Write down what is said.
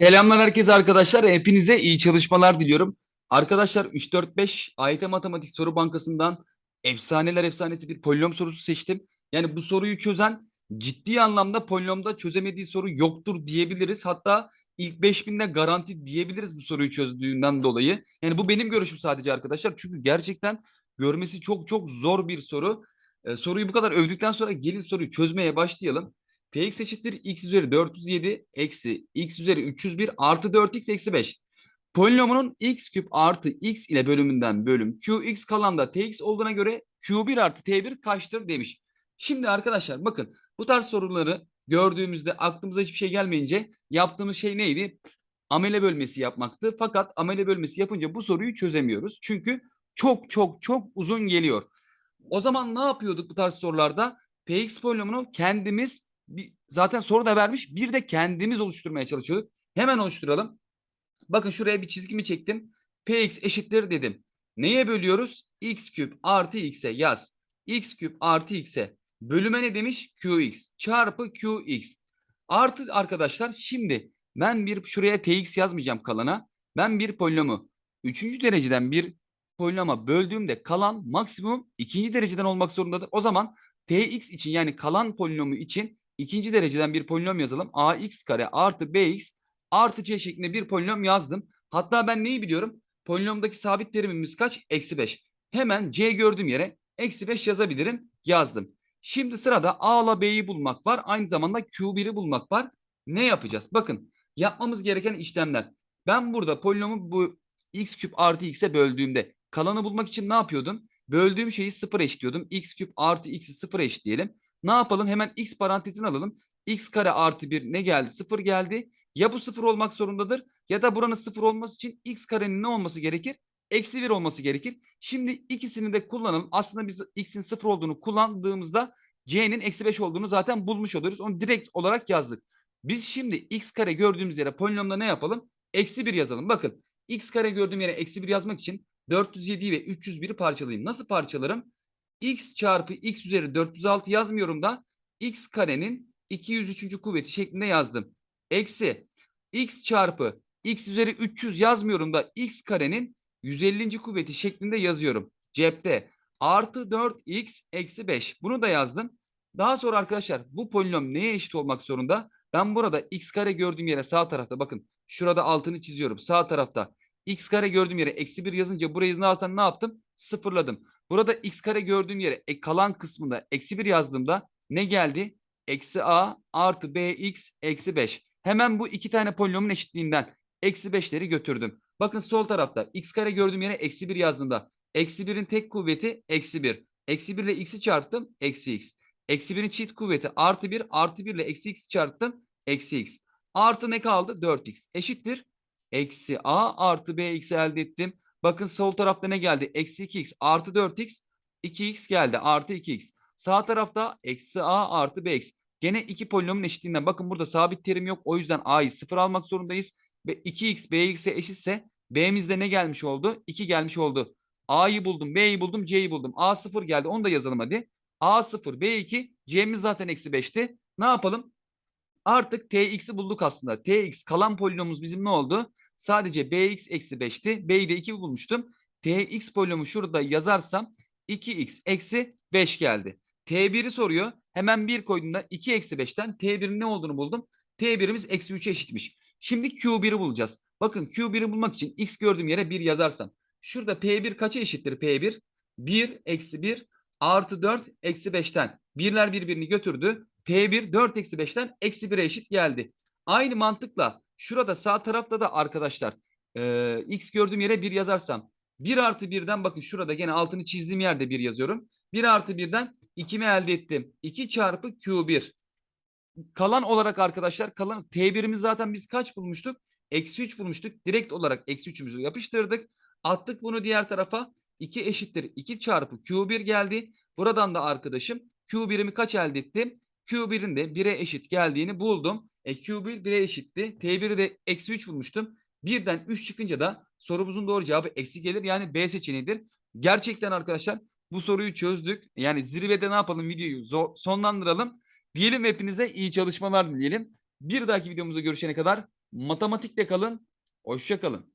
Selamlar herkese arkadaşlar. Hepinize iyi çalışmalar diliyorum. Arkadaşlar 3-4-5 AYT Matematik Soru Bankası'ndan efsaneler efsanesi bir polinom sorusu seçtim. Yani bu soruyu çözen ciddi anlamda polinomda çözemediği soru yoktur diyebiliriz. Hatta ilk 5000'de garanti diyebiliriz bu soruyu çözdüğünden dolayı. Yani bu benim görüşüm sadece arkadaşlar. Çünkü gerçekten görmesi çok çok zor bir soru. Ee, soruyu bu kadar övdükten sonra gelin soruyu çözmeye başlayalım. Px eşittir x üzeri 407 eksi x üzeri 301 artı 4x eksi 5. Polinomunun x küp artı x ile bölümünden bölüm qx kalan da tx olduğuna göre q1 artı t1 kaçtır demiş. Şimdi arkadaşlar bakın bu tarz soruları gördüğümüzde aklımıza hiçbir şey gelmeyince yaptığımız şey neydi? Amele bölmesi yapmaktı. Fakat amele bölmesi yapınca bu soruyu çözemiyoruz. Çünkü çok çok çok uzun geliyor. O zaman ne yapıyorduk bu tarz sorularda? Px polinomunu kendimiz bir, zaten soru da vermiş. Bir de kendimiz oluşturmaya çalışıyorduk. Hemen oluşturalım. Bakın şuraya bir çizgimi çektim. Px eşittir dedim. Neye bölüyoruz? x küp artı x'e yaz. x küp artı x'e. Bölüme ne demiş? qx çarpı qx. Artı arkadaşlar şimdi ben bir şuraya tx yazmayacağım kalana. Ben bir polinomu üçüncü dereceden bir polinoma böldüğümde kalan maksimum ikinci dereceden olmak zorundadır. O zaman tx için yani kalan polinomu için ikinci dereceden bir polinom yazalım. ax kare artı bx artı c şeklinde bir polinom yazdım. Hatta ben neyi biliyorum? Polinomdaki sabit terimimiz kaç? Eksi 5. Hemen c gördüğüm yere eksi 5 yazabilirim. Yazdım. Şimdi sırada a ile b'yi bulmak var. Aynı zamanda q1'i bulmak var. Ne yapacağız? Bakın yapmamız gereken işlemler. Ben burada polinomu bu x küp artı x'e böldüğümde kalanı bulmak için ne yapıyordum? Böldüğüm şeyi sıfır eşitliyordum. x küp artı x'i sıfır eşitleyelim. Ne yapalım? Hemen x parantezini alalım. x kare artı 1 ne geldi? Sıfır geldi. Ya bu sıfır olmak zorundadır ya da buranın sıfır olması için x karenin ne olması gerekir? Eksi 1 olması gerekir. Şimdi ikisini de kullanalım. Aslında biz x'in sıfır olduğunu kullandığımızda c'nin eksi 5 olduğunu zaten bulmuş oluruz. Onu direkt olarak yazdık. Biz şimdi x kare gördüğümüz yere polinomda ne yapalım? Eksi 1 yazalım. Bakın x kare gördüğüm yere eksi 1 yazmak için 407 ve 301'i parçalayayım. Nasıl parçalarım? X çarpı x üzeri 406 yazmıyorum da x karenin 203. kuvveti şeklinde yazdım. Eksi x çarpı x üzeri 300 yazmıyorum da x karenin 150. kuvveti şeklinde yazıyorum. Cepte artı 4x eksi 5 bunu da yazdım. Daha sonra arkadaşlar bu polinom neye eşit olmak zorunda? Ben burada x kare gördüğüm yere sağ tarafta bakın şurada altını çiziyorum. Sağ tarafta x kare gördüğüm yere eksi 1 yazınca burayı zaten ne yaptım? Sıfırladım. Burada x kare gördüğüm yere e, kalan kısmında eksi 1 yazdığımda ne geldi? Eksi a artı bx eksi 5. Hemen bu iki tane polinomun eşitliğinden eksi 5'leri götürdüm. Bakın sol tarafta x kare gördüğüm yere eksi 1 yazdığımda eksi 1'in tek kuvveti eksi 1. Eksi 1 ile x'i çarptım eksi x. Eksi 1'in çift kuvveti artı 1 artı 1 ile eksi x çarptım eksi x. Artı ne kaldı? 4x eşittir. Eksi a artı bx elde ettim. Bakın sol tarafta ne geldi? Eksi 2x artı 4x 2x geldi artı 2x. Sağ tarafta eksi a artı bx. Gene iki polinomun eşitliğinden. Bakın burada sabit terim yok. O yüzden a'yı sıfır almak zorundayız. Ve 2x bx'e eşitse b'mizde ne gelmiş oldu? 2 gelmiş oldu. a'yı buldum, b'yi buldum, c'yi buldum. a sıfır geldi. Onu da yazalım hadi. a sıfır, b 2, c'miz zaten eksi 5'ti. Ne yapalım? Artık tx'i bulduk aslında. tx kalan polinomumuz bizim ne oldu? Sadece bx eksi 5'ti. b'yi de 2 bulmuştum. tx polinomu şurada yazarsam 2x eksi 5 geldi. T1'i soruyor. Hemen 1 koyduğumda 2 eksi 5'ten T1'in ne olduğunu buldum. T1'imiz eksi 3'e eşitmiş. Şimdi Q1'i bulacağız. Bakın Q1'i bulmak için x gördüğüm yere 1 yazarsam. Şurada P1 kaça eşittir P1? 1 eksi 1 artı 4 eksi 5'ten. Birler birbirini götürdü. T1 4 eksi 5'ten eksi 1'e eşit geldi. Aynı mantıkla şurada sağ tarafta da arkadaşlar e, x gördüğüm yere 1 yazarsam 1 artı 1'den bakın şurada gene altını çizdiğim yerde 1 yazıyorum. 1 artı 1'den 2'mi elde ettim. 2 çarpı Q1. Kalan olarak arkadaşlar kalan T1'imiz zaten biz kaç bulmuştuk? Eksi 3 bulmuştuk. Direkt olarak eksi 3'ümüzü yapıştırdık. Attık bunu diğer tarafa. 2 eşittir 2 çarpı Q1 geldi. Buradan da arkadaşım Q1'imi kaç elde ettim? Q1'in de 1'e eşit geldiğini buldum. E Q1 1'e eşitti. T1'i de eksi 3 bulmuştum. Birden 3 çıkınca da sorumuzun doğru cevabı eksi gelir. Yani B seçeneğidir. Gerçekten arkadaşlar bu soruyu çözdük. Yani zirvede ne yapalım videoyu sonlandıralım. Diyelim hepinize iyi çalışmalar dileyelim. Bir dahaki videomuzda görüşene kadar Matematikle kalın. Hoşça kalın.